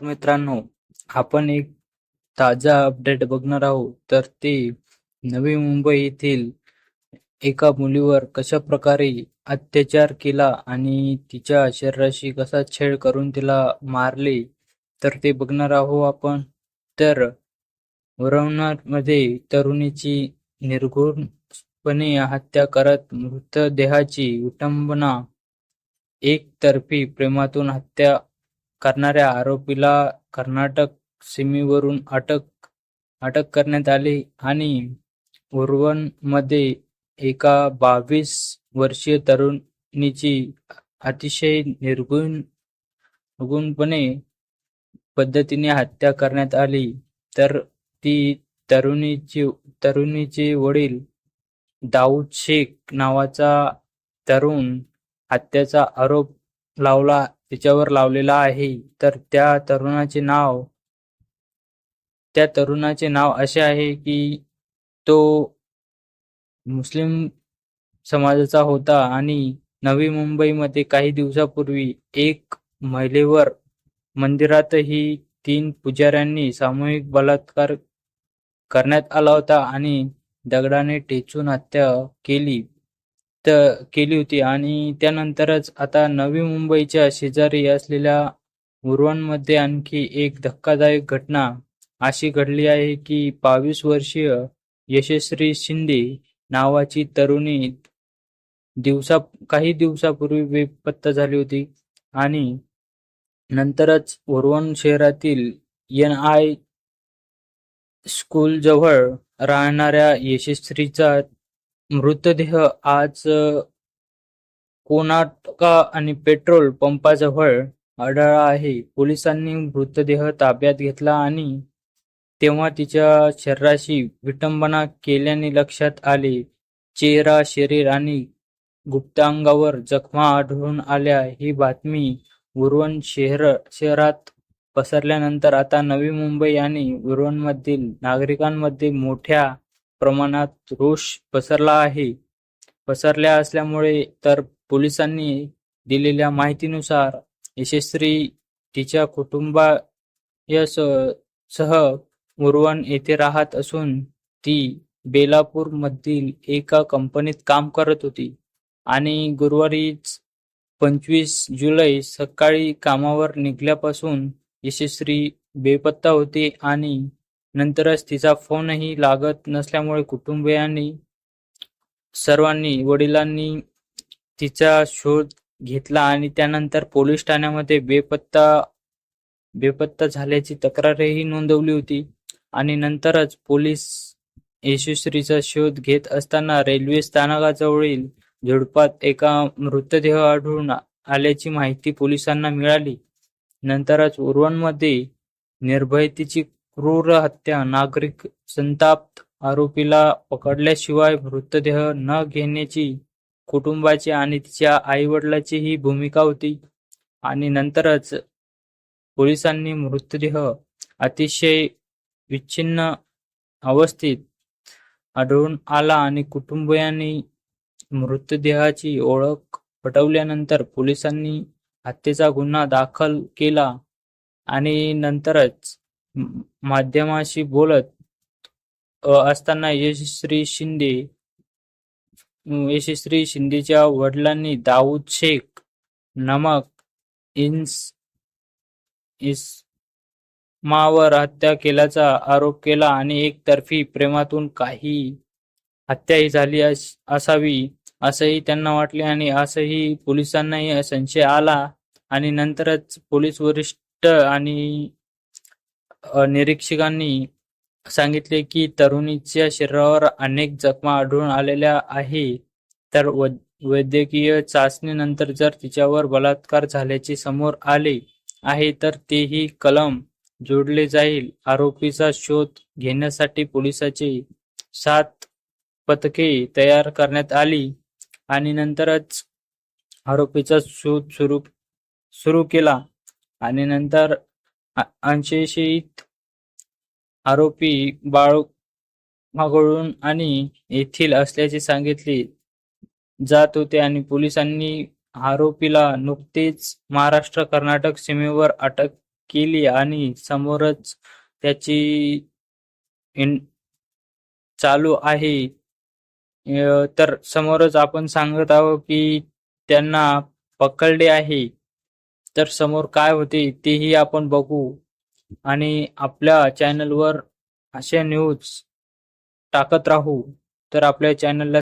मित्रांनो आपण एक ताजा अपडेट बघणार आहोत. तर ते नवी मुंबई येथील एका मुलीवर कशा प्रकारे अत्याचार केला आणि तिच्या शरीराशी कसा छेड करून तिला मारले तर ते बघणार आहोत आपण. तर मध्ये तरुणीची निर्घृणपणे हत्या करत मृतदेहाची विटंबना एकतर्फी प्रेमातून हत्या करणाऱ्या आरोपीला कर्नाटक सीमेवरून अटक अटक करण्यात आली आणि उर्वनमध्ये एका बावीस वर्षीय तरुणीची अतिशय निर्गुण निर्गुणपणे पद्धतीने हत्या करण्यात आली. तर ती तरुणीची तरुणीचे वडील दाऊद शेख नावाचा तरुण हत्याचा आरोप लावला तिच्यावर लावलेला आहे. तर त्या तरुणाचे नाव त्या तरुणाचे नाव असे आहे की तो मुस्लिम समाजाचा होता आणि नवी मुंबईमध्ये काही दिवसापूर्वी एक महिलेवर मंदिरातही तीन पुजाऱ्यांनी सामूहिक बलात्कार करण्यात आला होता आणि दगडाने ठेचून हत्या केली. व्यक्त केली होती. आणि त्यानंतरच आता नवी मुंबईच्या शेजारी असलेल्या उरणमध्ये आणखी एक धक्कादायक घटना अशी घडली आहे की बावीस वर्षीय यशस्वी शिंदे नावाची तरुणी दिवसा काही दिवसापूर्वी बेपत्ता झाली होती. आणि नंतरच उरण शहरातील एन आय स्कूल जवळ राहणाऱ्या यशस्वीचा मृतदेह आज कोणाटका आणि पेट्रोल पंपाजवळ आढळला आहे. पोलिसांनी मृतदेह ताब्यात घेतला आणि तेव्हा तिच्या शरीराशी विटंबना केल्याने लक्षात आले. चेहरा शरीर आणि गुप्तांगावर जखमा आढळून आल्या. ही बातमी उरण शहर शहरात पसरल्यानंतर आता नवी मुंबई आणि उरणमधील नागरिकांमध्ये मोठ्या प्रमाणात रोष पसरला आहे. पसरल्या असल्यामुळे तर पोलिसांनी दिलेल्या माहितीनुसार यशस्वी तिच्या कुटुंबासह मुरवण येथे राहत असून ती बेलापूर मधील एका कंपनीत काम करत होती आणि गुरुवारीच पंचवीस जुलै सकाळी कामावर निघाल्यापासून यशस्वी बेपत्ता होती आणि नंतरच तिचा फोनही लागत नसल्यामुळे कुटुंबियांनी सर्वांनी वडिलांनी तिचा शोध घेतला आणि त्यानंतर पोलीस ठाण्यामध्ये बेपत्ता बेपत्ता झाल्याची तक्रारही नोंदवली होती. आणि नंतरच पोलीस यशस्वीचा शोध घेत असताना रेल्वे स्थानकाजवळील झुडपात एका मृतदेह आढळून आल्याची माहिती पोलिसांना मिळाली. नंतरच उरणमध्ये निर्भयतेची क्रूर हत्या नागरिक संताप्त आरोपीला पकडल्याशिवाय मृतदेह न घेण्याची कुटुंबाची आणि तिच्या आई ही भूमिका होती. आणि नंतरच पोलिसांनी मृतदेह अतिशय विच्छिन्न अवस्थेत आढळून आला आणि कुटुंबियांनी मृतदेहाची ओळख पटवल्यानंतर पोलिसांनी हत्येचा गुन्हा दाखल केला. आणि नंतरच माध्यमाशी बोलत असताना यशश्री शिंदे यशस्वी शिंदेच्या वडिलांनी दाऊद शेख नमक इन्स इस्मावर हत्या केल्याचा आरोप केला आणि एकतर्फी प्रेमातून काही हत्याही झाली असावी असंही त्यांना वाटले आणि असंही पोलिसांनाही संशय आला आणि नंतरच पोलीस वरिष्ठ आणि निरीक्षकांनी सांगितले की तरुणीच्या शरीरावर अनेक जखमा आढळून आलेल्या आहे. तर वैद्यकीय चाचणीनंतर जर तिच्यावर बलात्कार झाल्याचे समोर आले आहे तर तेही कलम जोडले जाईल. आरोपीचा शोध घेण्यासाठी पोलिसाचे सात पथके तयार करण्यात आली आणि नंतरच आरोपीचा शोध सुरू सुरू केला आणि नंतर अंशेषित आरोपी बाळ मागळून आणि येथील असल्याचे सांगितले जात होते आणि पोलिसांनी आरोपीला नुकतेच महाराष्ट्र कर्नाटक सीमेवर अटक केली आणि समोरच त्याची इन चालू आहे. तर समोरच आपण सांगत आहोत की त्यांना पकडले आहे. तर समोर काय होते तेही आपण बघू. आणि आपल्या चॅनलवर अशा न्यूज टाकत राहू. तर आपल्या चॅनलला